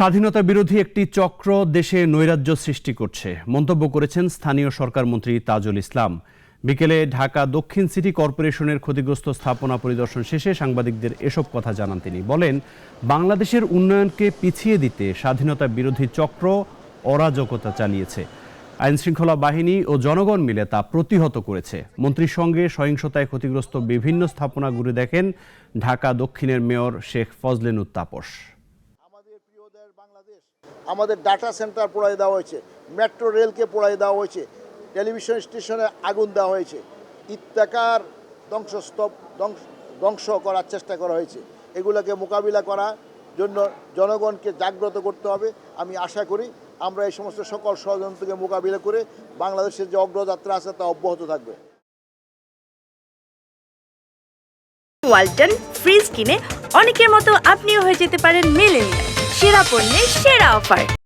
স্বাধীনতা বিরোধী একটি চক্র দেশে নৈরাজ্য সৃষ্টি করছে। মন্তব্য করেছেন স্থানীয় সরকার মন্ত্রী তাজুল ইসলাম। বিকেলে ঢাকা দক্ষিণ সিটি কর্পোরেশনের ক্ষতিগ্রস্ত স্থাপনা পরিদর্শন শেষে সাংবাদিকদের এসব কথা জানান তিনি। বলেন, বাংলাদেশের উন্নয়নকে পিছিয়ে দিতে স্বাধীনতা বিরোধী চক্র অরাজকতা চালিয়েছে। আইনশৃঙ্খলা বাহিনী ও জনগণ মিলে তা প্রতিহত করেছে। মন্ত্রীর সঙ্গে সহিংসতায় ক্ষতিগ্রস্ত বিভিন্ন স্থাপনা ঘুরে দেখেন ঢাকা দক্ষিণের মেয়র শেখ ফজলেনুত তাপস। আমাদের ডাটা সেন্টার পোড়াই দেওয়া হয়েছে মেট্রো রেলকে পোড়াই দেওয়া হয়েছে টেলিভিশন স্টেশনে আগুন দেওয়া হয়েছে ইত্যাকার ধ্বংসস্তব ধ্বংস ধ্বংস করার চেষ্টা করা হয়েছে। এগুলোকে মোকাবিলা করার জন্য জনগণকে জাগ্রত করতে হবে। আমি আশা করি আমরা এই সমস্ত সকল ষড়যন্ত্রকে মোকাবিলা করে বাংলাদেশের যে অগ্রযাত্রা আছে তা অব্যাহত থাকবে। ওয়ালটন ফ্রিজ কিনে অনেকের মতো আপনিও হয়ে যেতে পারেন মেলেনিয়া সেরা পণ্যের সেরা অফার।